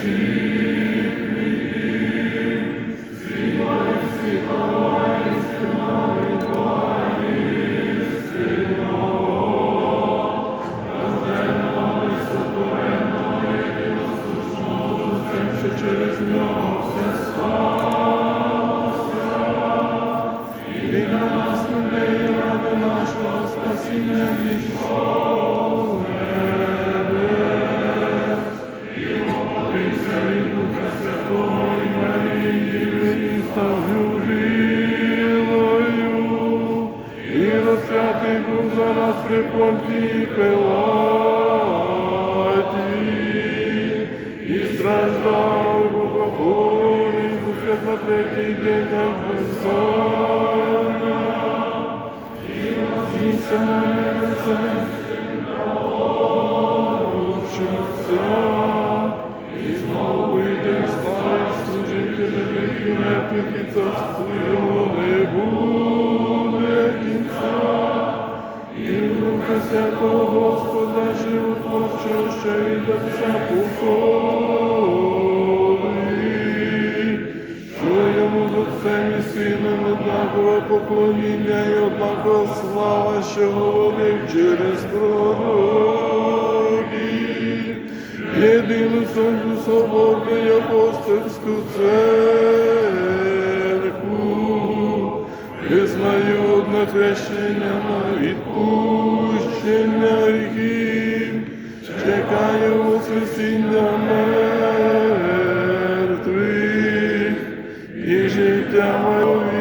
Amen. Марії, Діви, і став Святого Господа животворчого, до Отця походить, що йому з Отцем і Сином однакове поклоніння і однакова слава, що говорив через пророків. Єдину сонцю соборну й апостольську церкву, Визнаю одне хрещення на на віки, чекає воскресіння мертвих і життя моє.